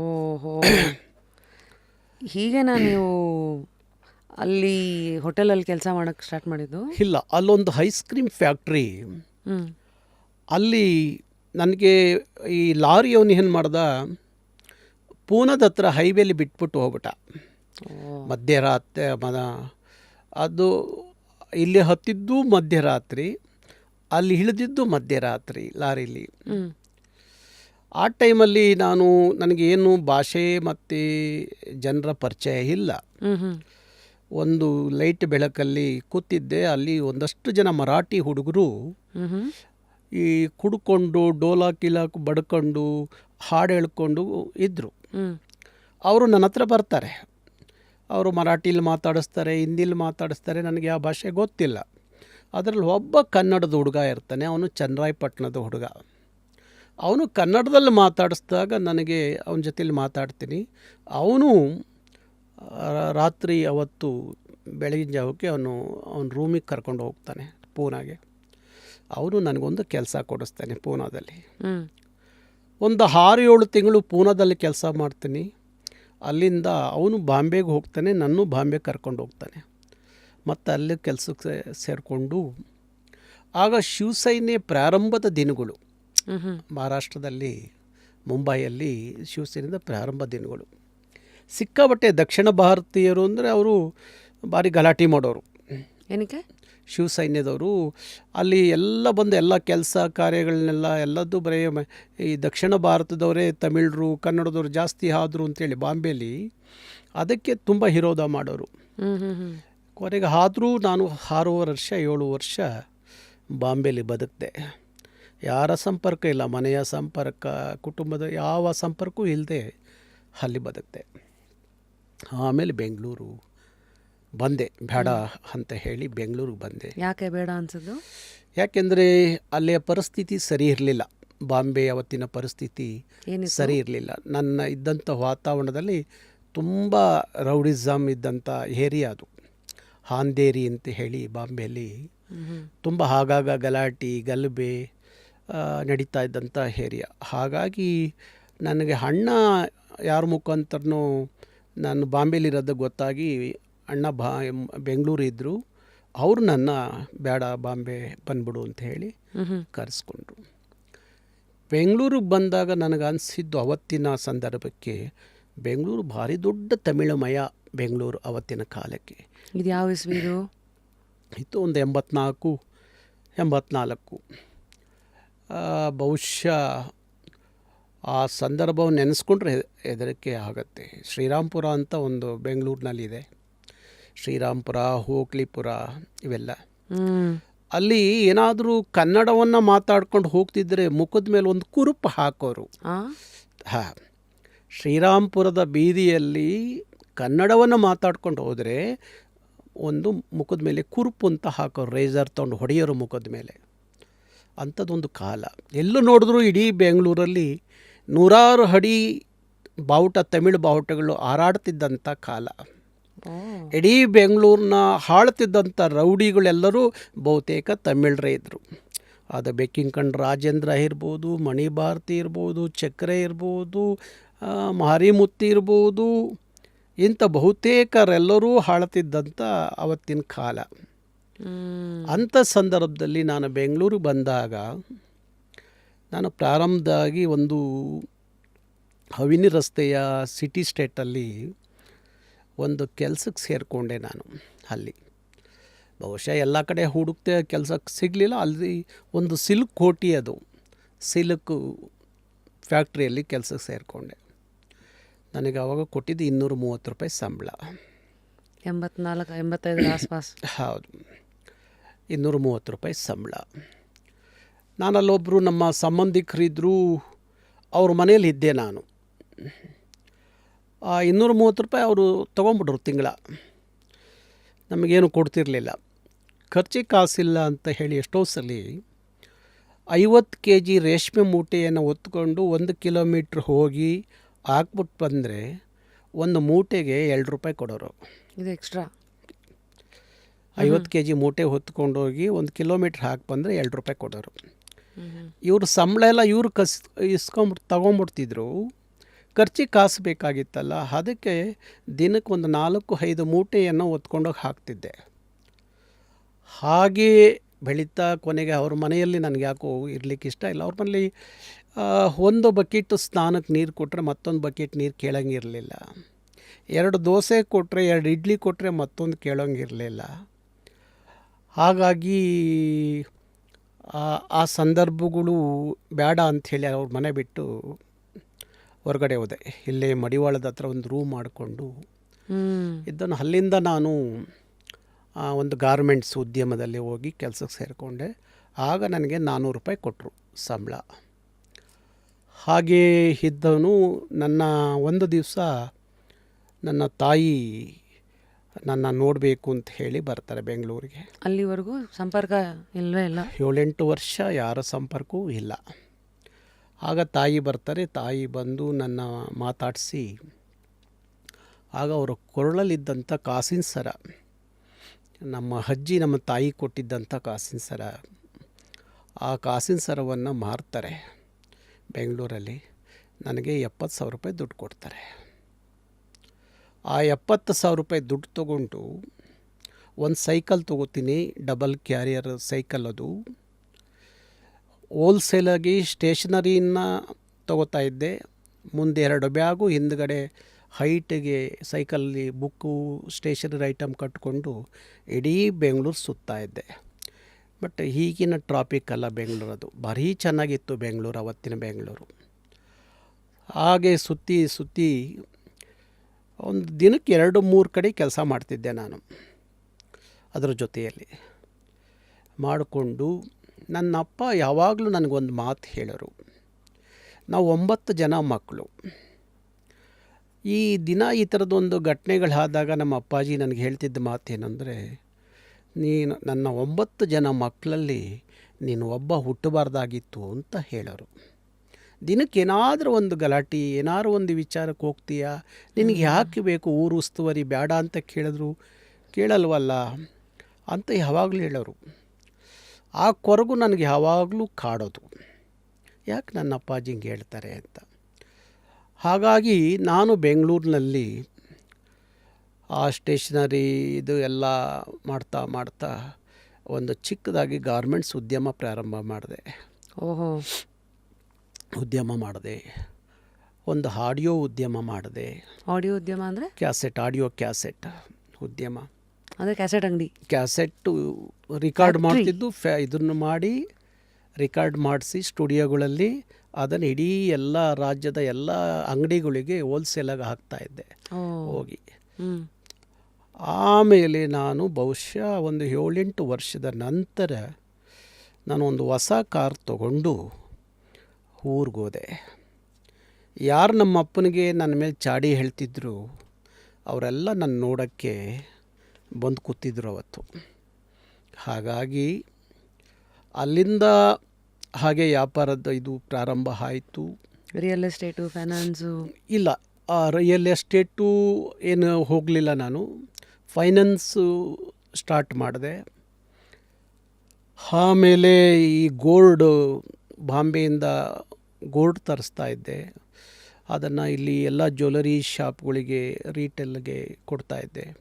ಓಹೋ. ಹೀಗೆ ನೀವು ಅಲ್ಲಿ ಹೋಟೆಲಲ್ಲಿ ಕೆಲಸ ಮಾಡೋಕ್ಕೆ ಸ್ಟಾರ್ಟ್ ಮಾಡಿದ್ದು? ಇಲ್ಲ ಅಲ್ಲೊಂದು ಐಸ್ ಕ್ರೀಮ್ ಫ್ಯಾಕ್ಟ್ರಿ ಅಲ್ಲಿ ನನಗೆ ಈ ಲಾರಿಯವನು ಏನು ಮಾಡ್ದ? ಪೂನದ ಹತ್ರ ಹೈವೇಲಿ ಬಿಟ್ಬಿಟ್ಟು ಹೋಗ್ಬಿಟ್ಟ. ಮಧ್ಯರಾತ್ರಿ ಮನ ಅದು ಇಲ್ಲಿ ಹತ್ತಿದ್ದು ಮಧ್ಯರಾತ್ರಿ ಅಲ್ಲಿ ಇಳಿದಿದ್ದು ಮಧ್ಯರಾತ್ರಿ ಲಾರಿಲಿ. ಹ್ಞೂ ಆ ಟೈಮಲ್ಲಿ ನಾನು ನನಗೇನು ಭಾಷೆ ಮತ್ತು ಜನರ ಪರಿಚಯ ಇಲ್ಲ. ಒಂದು ಲೈಟ್ ಬೆಳಕಲ್ಲಿ ಕೂತಿದ್ದೆ ಅಲ್ಲಿ ಒಂದಷ್ಟು ಜನ ಮರಾಠಿ ಹುಡುಗರು ಈ ಕುಡ್ಕೊಂಡು ಡೋಲಾ ಕಿಲಾಕ್ ಬಡ್ಕೊಂಡು ಹಾಡು ಹೇಳ್ಕೊಂಡು ಇದ್ದರು ಅವರು ನನ್ನ ಹತ್ರ ಬರ್ತಾರೆ. ಅವರು ಮರಾಠಿಲಿ ಮಾತಾಡಿಸ್ತಾರೆ ಹಿಂದಿಲಿ ಮಾತಾಡಿಸ್ತಾರೆ ನನಗೆ ಆ ಭಾಷೆ ಗೊತ್ತಿಲ್ಲ. ಅದರಲ್ಲಿ ಒಬ್ಬ ಕನ್ನಡದ ಹುಡುಗ ಇರ್ತಾನೆ ಅವನು ಚನ್ನರಾಯಪಟ್ಟಣದ ಹುಡುಗ. ಅವನು ಕನ್ನಡದಲ್ಲಿ ಮಾತಾಡಿಸಿದಾಗ ನನಗೆ ಅವನ ಜೊತೆಯಲ್ಲಿ ಮಾತಾಡ್ತೀನಿ. ಅವನು ರಾತ್ರಿ ಅವತ್ತು ಬೆಳಗಿನ ಜಾವಕ್ಕೆ ಅವನು ಅವನ ರೂಮಿಗೆ ಕರ್ಕೊಂಡು ಹೋಗ್ತಾನೆ ಪೂನಾಗೆ. ಅವನು ನನಗೊಂದು ಕೆಲಸ ಕೊಡಿಸ್ತಾನೆ ಪೂನಾದಲ್ಲಿ. ಒಂದು ಆರು ಏಳು ತಿಂಗಳು ಪೂನಾದಲ್ಲಿ ಕೆಲಸ ಮಾಡ್ತೀನಿ. ಅಲ್ಲಿಂದ ಅವನು ಬಾಂಬೆಗೆ ಹೋಗ್ತಾನೆ ನಾನು ಬಾಂಬೆ ಕರ್ಕೊಂಡು ಹೋಗ್ತಾನೆ. ಮತ್ತು ಅಲ್ಲಿ ಕೆಲಸಕ್ಕೆ ಸೇರಿಕೊಂಡು ಆಗ ಶಿವಸೈನ್ಯ ಪ್ರಾರಂಭದ ದಿನಗಳು. ಮಹಾರಾಷ್ಟ್ರದಲ್ಲಿ ಮುಂಬೈಯಲ್ಲಿ ಶಿವಸೇನೆಯಿಂದ ಪ್ರಾರಂಭ ದಿನಗಳು. ಸಿಕ್ಕಾಬಟ್ಟೆ ದಕ್ಷಿಣ ಭಾರತೀಯರು ಅಂದರೆ ಅವರು ಭಾರಿ ಗಲಾಟೆ ಮಾಡೋರು. ಏನಕ್ಕೆ? ಶಿವಸೈನ್ಯದವರು ಅಲ್ಲಿ ಎಲ್ಲ ಬಂದು ಎಲ್ಲ ಕೆಲಸ ಕಾರ್ಯಗಳನ್ನೆಲ್ಲ ಎಲ್ಲದೂ ಬರೀ ಈ ದಕ್ಷಿಣ ಭಾರತದವರೇ ತಮಿಳರು ಕನ್ನಡದವರು ಜಾಸ್ತಿ ಆದರು ಅಂತೇಳಿ ಬಾಂಬೆಲಿ ಅದಕ್ಕೆ ತುಂಬ ವಿರೋಧ ಮಾಡೋರು. ಕೊನೆಗೆ ಆದರೂ ನಾನು ಆರೂವರೆ ವರ್ಷ ಏಳು ವರ್ಷ ಬಾಂಬೆಲಿ ಬದುಕಿದೆ. ಯಾರ ಸಂಪರ್ಕ ಇಲ್ಲ ಮನೆಯ ಸಂಪರ್ಕ ಕುಟುಂಬದ ಯಾವ ಸಂಪರ್ಕವೂ ಇಲ್ಲದೆ ಅಲ್ಲಿ ಬದುಕಿದೆ ಆಮೇಲೆ ಬೆಂಗಳೂರು ಬಂದೆ. ಬೇಡ ಅಂತ ಹೇಳಿ ಬೆಂಗಳೂರಿಗೆ ಬಂದೆ. ಯಾಕೆ ಬೇಡ ಅನ್ಸೋದು? ಯಾಕೆಂದರೆ ಅಲ್ಲಿಯ ಪರಿಸ್ಥಿತಿ ಸರಿ ಇರಲಿಲ್ಲ. ಬಾಂಬೆ ಅವತ್ತಿನ ಪರಿಸ್ಥಿತಿ ಸರಿ ಇರಲಿಲ್ಲ. ನನ್ನ ಇದ್ದಂಥ ವಾತಾವರಣದಲ್ಲಿ ತುಂಬ ರೌಡಿಸಮ್ ಇದ್ದಂಥ ಏರಿಯಾ ಅದು. ಹಾಂದೇರಿ ಅಂತ ಹೇಳಿ ಬಾಂಬೆಯಲ್ಲಿ ತುಂಬ ಆಗಾಗ ಗಲಾಟೆ ಗಲಭೆ ನಡೀತಾ ಇದ್ದಂಥ ಏರಿಯಾ. ಹಾಗಾಗಿ ನನಗೆ ಅಣ್ಣ ಯಾರ ಮುಖಾಂತರನೂ ನಾನು ಬಾಂಬೆಲಿರೋದು ಗೊತ್ತಾಗಿ ಅಣ್ಣ ಬಾ ಬೆಂಗಳೂರು ಇದ್ದರು ಅವರು ನನ್ನ ಬೇಡ ಬಾಂಬೆ ಬಂದ್ಬಿಡು ಅಂತ ಹೇಳಿ ಕರೆಸ್ಕೊಂಡ್ರು. ಬೆಂಗಳೂರಿಗೆ ಬಂದಾಗ ನನಗೆ ಅನಿಸಿದ್ದು ಅವತ್ತಿನ ಸಂದರ್ಭಕ್ಕೆ ಬೆಂಗಳೂರು ಭಾರಿ ದೊಡ್ಡ ತಮಿಳುಮಯ ಬೆಂಗಳೂರು ಅವತ್ತಿನ ಕಾಲಕ್ಕೆ. ಇದು ಯಾವ ಇಸ್ವಿದು ಇದು ಇತ್ತು ಒಂದು ಎಂಬತ್ನಾಲ್ಕು ಎಂಬತ್ನಾಲ್ಕು. ಬಹುಶಃ ಆ ಸಂದರ್ಭವನ್ನು ನೆನೆಸ್ಕೊಂಡ್ರೆ ಹೆದರಿಕೆ ಆಗುತ್ತೆ. ಶ್ರೀರಾಮ್ಪುರ ಅಂತ ಒಂದು ಬೆಂಗಳೂರಿನಲ್ಲಿದೆ. ಶ್ರೀರಾಮ್ಪುರ ಹೋಕ್ಲಿಪುರ ಇವೆಲ್ಲ. ಅಲ್ಲಿ ಏನಾದರೂ ಕನ್ನಡವನ್ನು ಮಾತಾಡ್ಕೊಂಡು ಹೋಗ್ತಿದ್ರೆ ಮುಖದ ಮೇಲೆ ಒಂದು ಕುರುಪು ಹಾಕೋರು. ಹಾಂ ಹಾಂ. ಶ್ರೀರಾಮ್ಪುರದ ಬೀದಿಯಲ್ಲಿ ಕನ್ನಡವನ್ನು ಮಾತಾಡ್ಕೊಂಡು ಹೋದರೆ ಒಂದು ಮುಖದ ಮೇಲೆ ಕುರುಪು ಅಂತ ಹಾಕೋರು ರೇಸರ್ ತೊಗೊಂಡು ಹೊಡೆಯೋರು ಮುಖದ ಮೇಲೆ. ಅಂಥದ್ದೊಂದು ಕಾಲ. ಎಲ್ಲೂ ನೋಡಿದ್ರು ಇಡೀ ಬೆಂಗಳೂರಲ್ಲಿ ನೂರಾರು ಅಡಿ ಬಾವುಟ ತಮಿಳು ಬಾವುಟಗಳು ಹಾರಾಡ್ತಿದ್ದಂಥ ಕಾಲ. ಇಡೀ ಬೆಂಗಳೂರನ್ನ ಹಾಳ್ತಿದ್ದಂಥ ರೌಡಿಗಳೆಲ್ಲರೂ ಬಹುತೇಕ ತಮಿಳರೇ ಇದ್ದರು ಅದು ಬೆಕ್ಕಿಂಕಂಡ್ ರಾಜೇಂದ್ರ ಇರ್ಬೋದು ಮಣಿಭಾರತಿ ಇರ್ಬೋದು ಚಕ್ರೆ ಇರ್ಬೋದು ಮಾರಿಮುತ್ತಿ ಇರ್ಬೋದು ಇಂಥ ಬಹುತೇಕರೆಲ್ಲರೂ ಹಾಳ್ತಿದ್ದಂಥ ಅವತ್ತಿನ ಕಾಲ. ಅಂಥ ಸಂದರ್ಭದಲ್ಲಿ ನಾನು ಬೆಂಗಳೂರು ಬಂದಾಗ ನಾನು ಪ್ರಾರಂಭದಾಗಿ ಒಂದು ಹವಿನಿ ರಸ್ತೆಯ ಸಿಟಿ ಸ್ಟೇಟಲ್ಲಿ ಒಂದು ಕೆಲಸಕ್ಕೆ ಸೇರಿಕೊಂಡೆ ನಾನು ಅಲ್ಲಿ. ಬಹುಶಃ ಎಲ್ಲ ಕಡೆ ಹುಡುಕ್ತೆ ಕೆಲಸಕ್ಕೆ ಸಿಗಲಿಲ್ಲ. ಅಲ್ಲಿ ಒಂದು ಸಿಲ್ಕ್ ಕೋಟಿ ಅದು ಸಿಲ್ಕ್ ಫ್ಯಾಕ್ಟ್ರಿಯಲ್ಲಿ ಕೆಲಸಕ್ಕೆ ಸೇರಿಕೊಂಡೆ. ನನಗೆ ಅವಾಗ ಕೊಟ್ಟಿದ್ದು ಇನ್ನೂರ ಮೂವತ್ತು ರೂಪಾಯಿ ಸಂಬಳ. ಎಂಬತ್ನಾಲ್ಕು ಎಂಬತ್ತೈದು ಆಸ್ಪಾಸ್. ಹೌದು. ಇನ್ನೂರ ಮೂವತ್ತು ರೂಪಾಯಿ ಸಂಬಳ. ನಾನು ಅಲ್ಲೊಬ್ಬರು ನಮ್ಮ ಸಂಬಂಧಿಕರಿದ್ದರು ಅವ್ರ ಮನೆಯಲ್ಲಿ ಇದ್ದೆ ನಾನು. ಇನ್ನೂರ ಮೂವತ್ತು ರೂಪಾಯಿ ಅವರು ತೊಗೊಂಬಿಟ್ರು ತಿಂಗಳ. ನಮಗೇನು ಕೊಡ್ತಿರಲಿಲ್ಲ. ಖರ್ಚಿಗೆ ಕಾಸಿಲ್ಲ ಅಂತ ಹೇಳಿ ಎಷ್ಟೋ ಸಲ ಐವತ್ತು ಕೆ ಜಿ ರೇಷ್ಮೆ ಮೂಟೆಯನ್ನು ಹೊತ್ಕೊಂಡು ಒಂದು ಕಿಲೋಮೀಟ್ರ್ ಹೋಗಿ ಹಾಕ್ಬಿಟ್ಟು ಬಂದರೆ ಒಂದು ಮೂಟೆಗೆ ಎರಡು ರೂಪಾಯಿ ಕೊಡೋರು. ಇದು ಎಕ್ಸ್ಟ್ರಾ? ಐವತ್ತು ಕೆ ಜಿ ಮೂಟೆ ಹೊತ್ಕೊಂಡೋಗಿ ಒಂದು ಕಿಲೋಮೀಟ್ರ್ ಹಾಕಿ ಬಂದರೆ ಎರಡು ರೂಪಾಯಿ ಕೊಡೋರು. ಇವರು ಸಂಬಳ ಎಲ್ಲ ಇವರು ಕಸ್ ಇಸ್ಕೊಂಬಿಟ್ಟು ತಗೊಂಬಿಡ್ತಿದ್ರು. ಖರ್ಚಿಗೆ ಕಾಸು ಬೇಕಾಗಿತ್ತಲ್ಲ, ಅದಕ್ಕೆ ದಿನಕ್ಕೆ ಒಂದು ನಾಲ್ಕು, ಐದು ಮೂಟೆಯನ್ನು ಹೊತ್ಕೊಂಡೋಗಿ ಹಾಕ್ತಿದ್ದೆ. ಹಾಗೇ ಬೆಳೀತಾ ಕೊನೆಗೆ ಅವ್ರ ಮನೆಯಲ್ಲಿ ನನಗೆ ಯಾಕೋ ಇರಲಿಕ್ಕೆ ಇಷ್ಟ ಇಲ್ಲ. ಅವ್ರ ಮನೇಲಿ ಒಂದು ಬಕೆಟ್ ಸ್ನಾನಕ್ಕೆ ನೀರು ಕೊಟ್ಟರೆ ಮತ್ತೊಂದು ಬಕೆಟ್ ನೀರು ಕೇಳೋಂಗಿರಲಿಲ್ಲ ಎರಡು ದೋಸೆ ಕೊಟ್ಟರೆ ಎರಡು ಇಡ್ಲಿ ಕೊಟ್ಟರೆ ಮತ್ತೊಂದು ಕೇಳೋಂಗಿರಲಿಲ್ಲ ಹಾಗಾಗಿ ಆ- ಆ ಸಂದರ್ಭಗಳು ಬೇಡ ಅಂಥೇಳಿ ಅವ್ರ ಮನೆ ಬಿಟ್ಟು ಹೊರಗಡೆ ಹೋದೆ. ಇಲ್ಲೇ ಮಡಿವಾಳದ ಹತ್ರ ಒಂದು ರೂಮ್ ಮಾಡಿಕೊಂಡು ಇದನ್ನು ಇದ್ದನ್ನು ಅಲ್ಲಿಂದ ನಾನು ಒಂದು ಗಾರ್ಮೆಂಟ್ಸ್ ಉದ್ಯಮದಲ್ಲಿ ಹೋಗಿ ಕೆಲಸಕ್ಕೆ ಸೇರಿಕೊಂಡೆ. ಆಗ ನನಗೆ ನಾನ್ನೂರು ರೂಪಾಯಿ ಕೊಟ್ಟರು ಸಂಬಳ. ಹಾಗೇ ಇದ್ದವನು ನನ್ನ ಒಂದು ದಿವಸ ನನ್ನ ತಾಯಿ ನನ್ನ ನೋಡಬೇಕು ಅಂತ ಹೇಳಿ ಬರ್ತಾರೆ ಬೆಂಗಳೂರಿಗೆ. ಅಲ್ಲಿವರೆಗೂ ಸಂಪರ್ಕ ಇಲ್ಲವೇ ಇಲ್ಲ? ಏಳೆಂಟು ವರ್ಷ ಯಾರ ಸಂಪರ್ಕವೂ ಇಲ್ಲ. ಆಗ ತಾಯಿ ಬರ್ತಾರೆ ತಾಯಿ ಬಂದು ನನ್ನ ಮಾತಾಡಿಸಿ. ಆಗ ಅವರ ಕೊರಳಲ್ಲಿದ್ದಂಥ ಕಾಸಿನ ಸರ ನಮ್ಮ ಅಜ್ಜಿ ನಮ್ಮ ತಾಯಿ ಕೊಟ್ಟಿದ್ದಂಥ ಕಾಸಿನ ಸರ ಆ ಕಾಸಿನ ಸರವನ್ನು ಮಾರ್ತಾರೆ ಬೆಂಗಳೂರಲ್ಲಿ. ನನಗೆ ಎಪ್ಪತ್ತು ಸಾವಿರ ರೂಪಾಯಿ ದುಡ್ಡು ಕೊಡ್ತಾರೆ. ಆ ಎಪ್ಪತ್ತು ಸಾವಿರ ರೂಪಾಯಿ ದುಡ್ಡು ತೊಗೊಂಡು ಒಂದು ಸೈಕಲ್ ತೊಗೋತೀನಿ, ಡಬಲ್ ಕ್ಯಾರಿಯರ್ ಸೈಕಲ್ ಅದು. ಹೋಲ್ಸೇಲಾಗಿ ಸ್ಟೇಷನರಿನ ತೊಗೋತಾ ಇದ್ದೆ. ಮುಂದೆ ಎರಡು ಬ್ಯಾಗು ಹಿಂದ್ಗಡೆ ಹೈಟಿಗೆ ಸೈಕಲ್ಲಿ ಬುಕ್ಕು ಸ್ಟೇಷನರಿ ಐಟಮ್ ಕಟ್ಕೊಂಡು ಇಡೀ ಬೆಂಗಳೂರು ಸುತ್ತಾ ಇದ್ದೆ. ಬಟ್ ಈಗಿನ ಟ್ರಾಫಿಕ್ ಅಲ್ಲ ಬೆಂಗಳೂರು ಅದು. ಭಾರಿ ಚೆನ್ನಾಗಿತ್ತು ಬೆಂಗಳೂರು, ಅವತ್ತಿನ ಬೆಂಗಳೂರು. ಹಾಗೆ ಸುತ್ತಿ ಸುತ್ತಿ ಒಂದು ದಿನಕ್ಕೆ ಎರಡು ಮೂರು ಕಡೆ ಕೆಲಸ ಮಾಡ್ತಿದ್ದೆ ನಾನು ಅದರ ಜೊತೆಯಲ್ಲಿ. ಮಾಡಿಕೊಂಡು ನನ್ನ ಅಪ್ಪ ಯಾವಾಗಲೂ ನನಗೊಂದು ಮಾತು ಹೇಳೋರು. ನಾವು ಒಂಬತ್ತು ಜನ ಮಕ್ಕಳು. ಈ ದಿನ ಈ ಥರದೊಂದು ಘಟನೆಗಳಾದಾಗ ನಮ್ಮ ಅಪ್ಪಾಜಿ ನನಗೆ ಹೇಳ್ತಿದ್ದ ಮಾತು ಏನಂದರೆ ನೀನು ನನ್ನ ಒಂಬತ್ತು ಜನ ಮಕ್ಕಳಲ್ಲಿ ನೀನು ಒಬ್ಬ ಹುಟ್ಟಬಾರ್ದಾಗಿತ್ತು ಅಂತ ಹೇಳೋರು. ದಿನಕ್ಕೆ ಏನಾದರೂ ಒಂದು ಗಲಾಟೆ ಏನಾದ್ರು ಒಂದು ವಿಚಾರಕ್ಕೆ ಹೋಗ್ತೀಯಾ? ನಿನಗೆ ಯಾಕೆ ಬೇಕು? ಊರು ಉಸ್ತುವಾರಿ ಬೇಡ ಅಂತ ಕೇಳಿದ್ರು. ಕೇಳಲ್ವಲ್ಲ? ಅಂತ ಯಾವಾಗಲೂ ಹೇಳೋರು. ಆ ಕೊರಗು ನನಗೆ ಯಾವಾಗಲೂ ಕಾಡೋದು. ಯಾಕೆ ನನ್ನ ಅಪ್ಪಾಜಿ ಹಿಂಗೆ ಹೇಳ್ತಾರೆ ಅಂತ. ಹಾಗಾಗಿ ನಾನು ಬೆಂಗಳೂರಿನಲ್ಲಿ ಆ ಸ್ಟೇಷನರಿ ಇದು ಎಲ್ಲ ಮಾಡ್ತಾ ಮಾಡ್ತಾ ಒಂದು ಚಿಕ್ಕದಾಗಿ ಗಾರ್ಮೆಂಟ್ಸ್ ಉದ್ಯಮ ಪ್ರಾರಂಭ ಮಾಡಿದೆ. ಓಹೋ. ಉದ್ಯಮ ಮಾಡಿದೆ. ಒಂದು ಆಡಿಯೋ ಉದ್ಯಮ ಮಾಡಿದೆ. ಆಡಿಯೋ ಉದ್ಯಮ ಅಂದರೆ? ಕ್ಯಾಸೆಟ್ ಆಡಿಯೋ ಕ್ಯಾಸೆಟ್ ಉದ್ಯಮ. ಅಂದರೆ ಕ್ಯಾಸೆಟ್ ಅಂಗಡಿ? ಕ್ಯಾಸೆಟ್ಟು ರಿಕಾರ್ಡ್ ಮಾಡ್ತಿದ್ದು ಫ್ಯಾ ಇದನ್ನು ಮಾಡಿ ರಿಕಾರ್ಡ್ ಮಾಡಿಸಿ ಸ್ಟುಡಿಯೋಗಳಲ್ಲಿ ಅದನ್ನು ಇಡೀ ಎಲ್ಲ ರಾಜ್ಯದ ಎಲ್ಲ ಅಂಗಡಿಗಳಿಗೆ ಹೋಲ್ಸೇಲಾಗಿ ಹಾಕ್ತಾ ಇದ್ದೆ ಹೋಗಿ. ಆಮೇಲೆ ನಾನು ಬಹುಶಃ ಒಂದು ಏಳೆಂಟು ವರ್ಷದ ನಂತರ ನಾನು ಒಂದು ಹೊಸ ಕಾರ್ ತಗೊಂಡು ಊರಿಗೋದೆ. ಯಾರು ನಮ್ಮ ಅಪ್ಪನಿಗೆ ನನ್ನ ಮೇಲೆ ಚಾಡಿ ಹೇಳ್ತಿದ್ರು ಅವರೆಲ್ಲ ನನ್ನ ನೋಡೋಕ್ಕೆ ಬಂದು ಕೂತಿದ್ರು ಅವತ್ತು. ಹಾಗಾಗಿ ಅಲ್ಲಿಂದ ಹಾಗೆ ವ್ಯಾಪಾರದ ಇದು ಪ್ರಾರಂಭ ಆಯಿತು. ರಿಯಲ್ ಎಸ್ಟೇಟು ಫೈನಾನ್ಸು ಇಲ್ಲ ಆ ರಿಯಲ್ ಎಸ್ಟೇಟು ಏನು ಹೋಗಲಿಲ್ಲ ನಾನು. ಫೈನಾನ್ಸು ಸ್ಟಾರ್ಟ್ ಮಾಡಿದೆ. ಆಮೇಲೆ ಈ ಗೋಲ್ಡ್ ಬಾಂಬೆಯಿಂದ ಗೋಲ್ಡ್ ತರಿಸ್ತಾ ಇದ್ದೆ. ಅದನ್ನು ಇಲ್ಲಿ ಎಲ್ಲ ಜ್ಯುವೆಲರಿ ಶಾಪ್ಗಳಿಗೆ ರೀಟೇಲ್ಗೆ ಕೊಡ್ತಾ ಇದ್ದೆ.